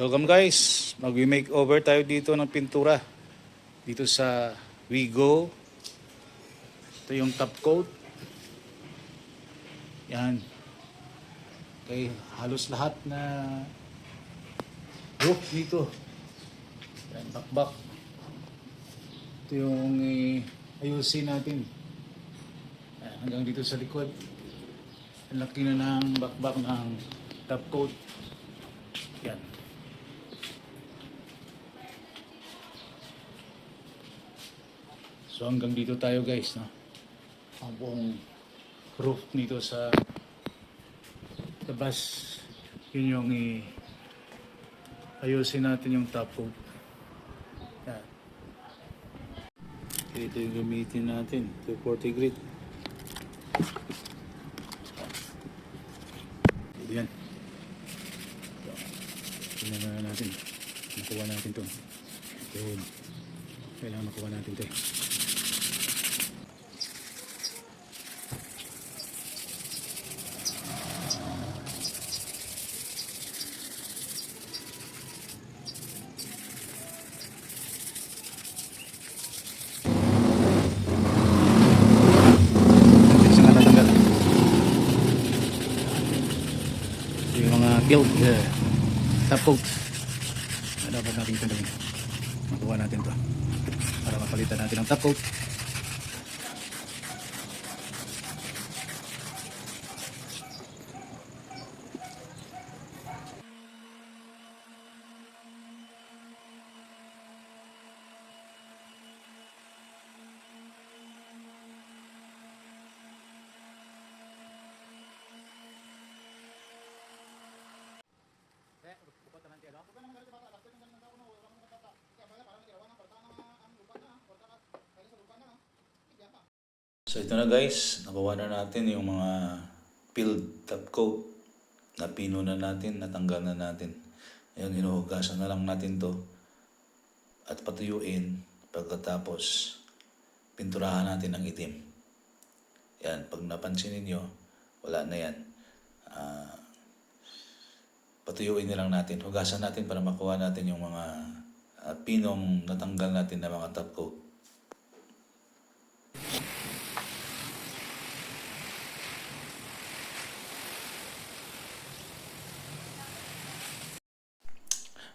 Welcome guys, mag-makeover tayo dito ng pintura. Dito sa Wigo. Ito yung top coat. Yan. Okay, halos lahat na roof dito. Yan, bakbak. Ito yung eh, ayusin natin. Hanggang dito sa likod. Ang laki na ng bakbak ng top coat. Yan. So hanggang dito tayo guys, no? Ang buong roof nito sa labas. Yun yung i ayusin natin yung top coat. Yan. Ito yung gamitin natin. 240 grit. Yan. Tingnan na natin. Makuha natin to. Yun. Kailangan makuha natin to eh. Isa nga natanggal. Ito yung mga build. Uh, coat na dapat natin tanggalin. Makuha natin to. Para mapalitan natin ang top So ito na guys, nakuha na natin yung mga peeled top coat. Napino na natin, natanggal na natin. Ayun, hinuhugasan na lang natin to at patuyuin pagkatapos pinturahan natin ng itim. Yan, pag napansin ninyo, wala na yan. Ah, patuyuin na lang natin. Hugasan natin para makuha natin yung mga ah, pinong natanggal natin na mga top coat.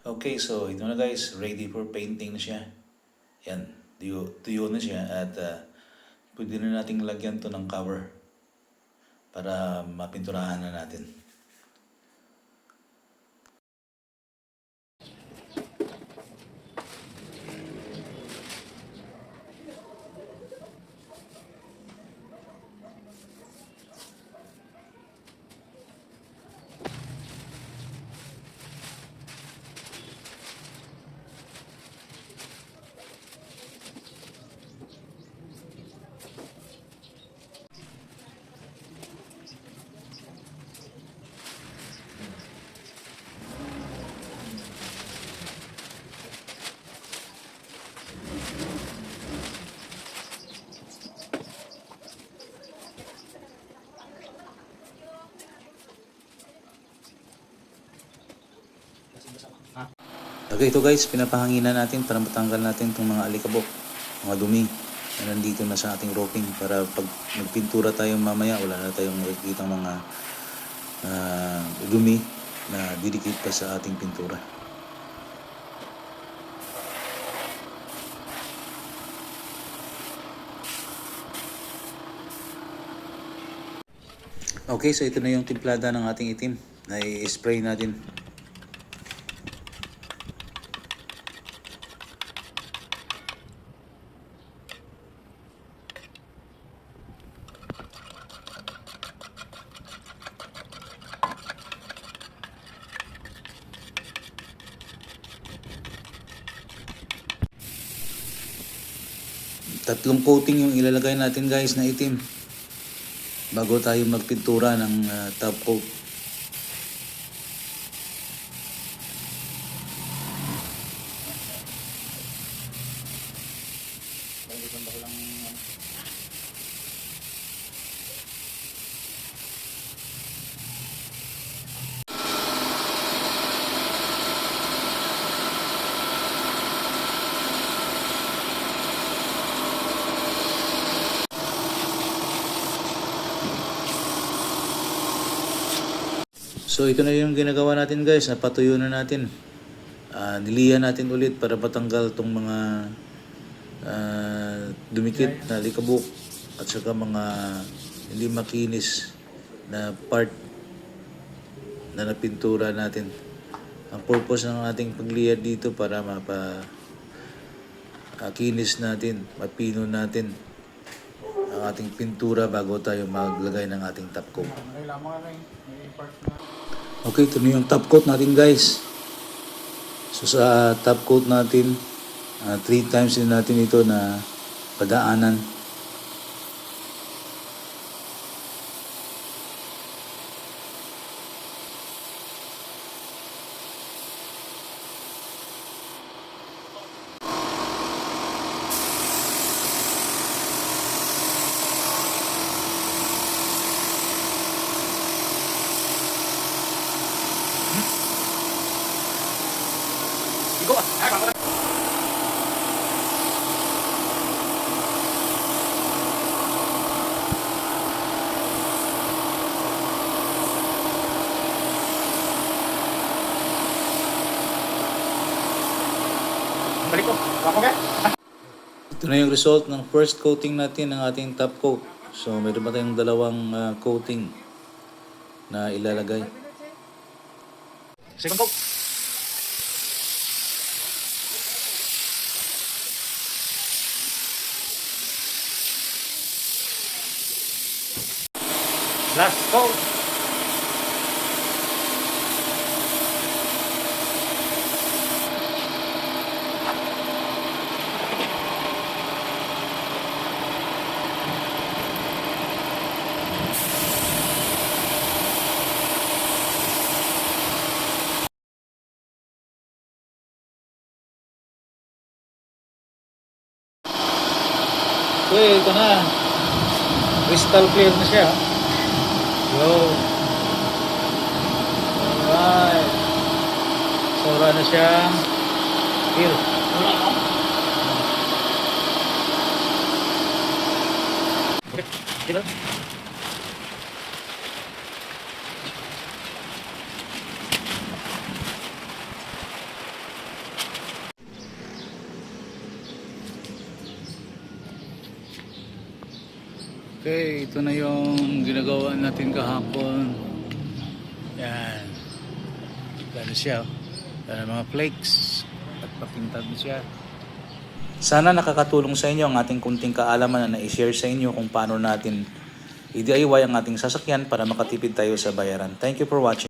Okay, so ito na guys, ready for painting na siya. Yan, tuyo, tuyo na siya at uh, pwede na nating lagyan to ng cover para mapinturahan na natin. Okay, ito guys, pinapahanginan natin para matanggal natin itong mga alikabok, mga dumi na nandito na sa ating roofing para pag magpintura tayo mamaya, wala na tayong makikita mga ah, dumi na didikit pa sa ating pintura. Okay, so ito na yung timplada ng ating itim na i-spray natin. Tatlong coating yung ilalagay natin guys na itim bago tayo magpintura ng ah, top coat. So ito na yung ginagawa natin guys, napatuyo na natin. Ah, nilihan natin ulit para patanggal tong mga ah, dumikit na likabok at saka mga hindi makinis na part na napintura natin. Ang purpose ng ating pagliyad dito para mapa ah, kinis natin, mapino natin ang ating pintura bago tayo maglagay ng ating top coat. Okay, ito yung top coat natin guys. So sa top coat natin, ah, three times din natin ito na padaanan. Ito na yung result ng first coating natin ng ating top coat. So meron pa tayong dalawang ah, coating na ilalagay. Second coat. Last coat. Okay, ito na. Crystal clear na siya. Yo. Alright. Sora na siyang clear. Diba? Okay, ito na yung ginagawa natin kahapon. Yan. Gano siya. oh. Yan ang mga flakes. At papintad na siya. Sana nakakatulong sa inyo ang ating kunting kaalaman na na-share sa inyo kung paano natin i-DIY ang ating sasakyan para makatipid tayo sa bayaran. Thank you for watching.